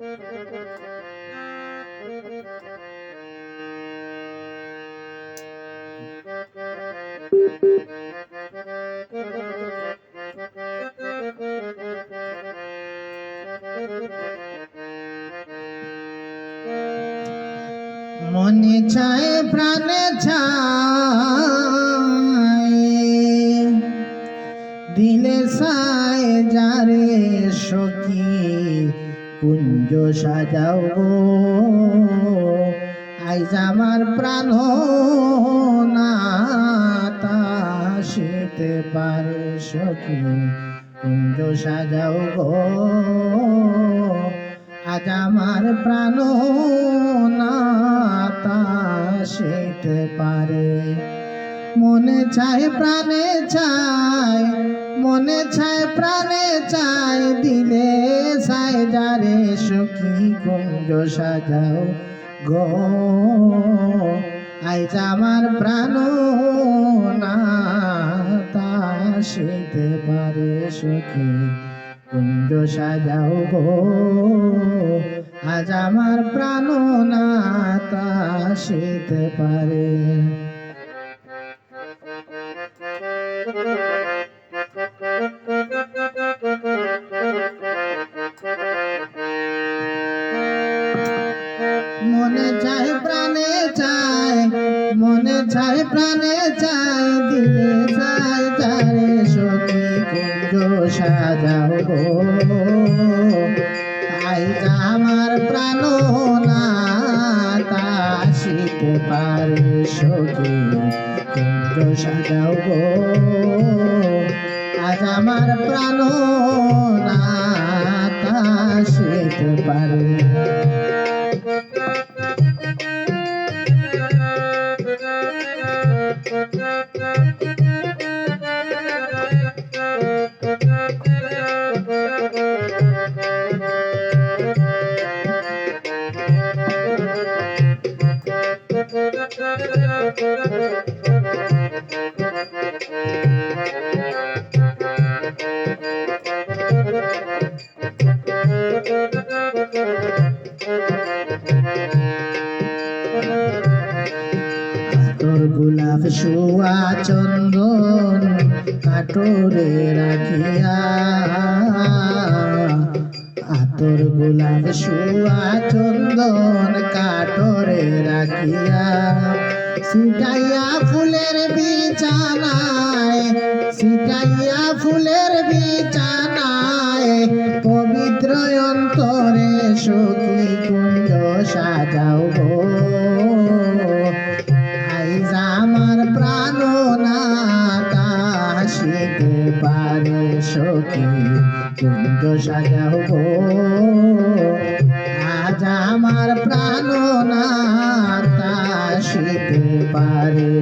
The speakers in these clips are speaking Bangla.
মনে চায় প্রাণে চায়। দিলে সায় যারে সখী কুঞ্জ সাজাও। আইজ আমার প্রাণ নাতা সেতে পারে সখী, কুঞ্জ সাজাও গো। আজ আমার প্রাণ নাতা সেতে পারে। মনে চায়, প্রাণে চায়, মনে চায়, প্রাণে চায়, দিলে যারে সুখী কুঞ্জ সাজাও গো। আইজ আমার প্রাণ নাতা সেতে পারে সুখী কুঞ্জ সাজাও গো। আজ আমার প্রাণ নাতা সেতে পারে। চায় প্রাণে চায় দিলে চায় তারে সখী কুঞ্জ সাজাও গো। আই আমার প্রাণ নাতা আসিতে পারে সখী কুঞ্জ সাজাও গো। আজ আমার প্রাণ নাতা আসিতে পারে শুয়া চন্দন কাটরে রাখিয়া। আতর গোলাপ শুয়া চন্দন কাটরে রাখিয়া। সিটাইয়া ফুলের বিছানায় সিটাইয়া ফুলের বিছানায় পবিত্র অন্তরে সখী কুঞ্জ সাজাও কুঞ্জ সাজাও আজ আমার প্রাণ নাতা আসিতে পারে।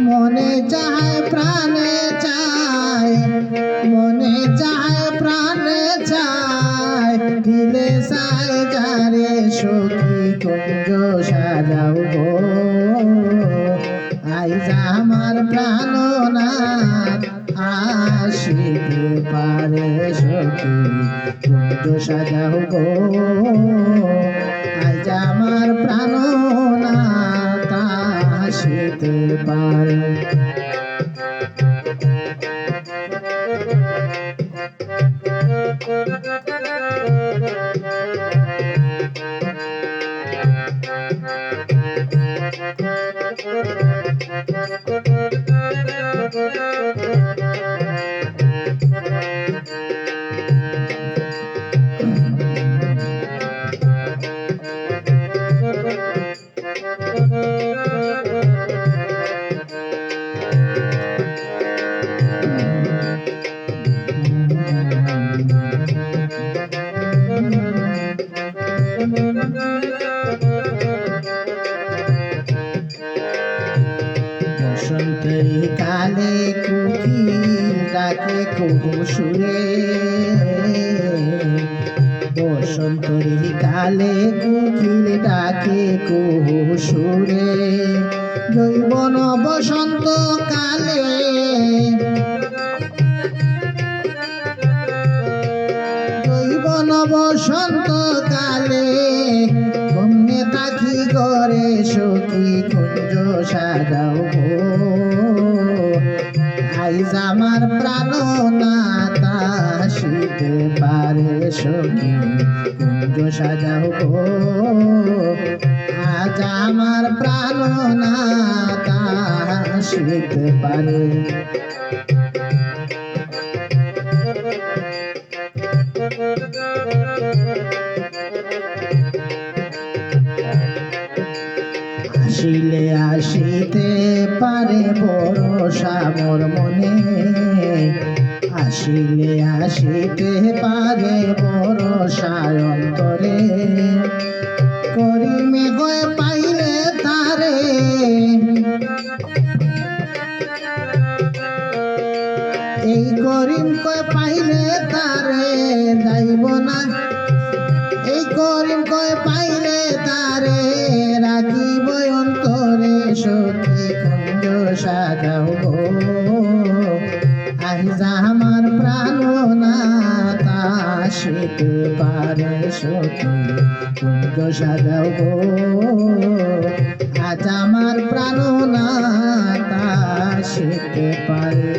মনে চায়, প্রাণে চায়, মনে চায়, প্রাণে চায়। দিলে সায় যারে সখী কুঞ্জ সাজাও গো। আইজ আমার প্রাণ নাথ আসিতে পারে সখী কুঞ্জ সাজাও গো। আজ আমার প্রাণ তা আসিতে পারে কালে কুকি ডাকে কুহু সুরে। বসন্তের কালে কুকিল ডাকে কুহু সুরে। জৈবন বসন্ত কালে বসন্ত কালে কমে তাকি করে সখী কুঞ্জ সাজাও। কুঞ্জ সাজাও আজ আমার প্রাণ নাতা শীতে পারে আসিলে আসিতে পারে ভরসা মোর মনে। আসিলে আসিতে পারে ভরসা অন্তরে করিমে গয়ে পাইলে তারে। এই করিম কয় পাইলে তারে, যাইব না। এই করিম কয় পাইলে করে সখী আমার প্রাণ না তা শিখতে পারে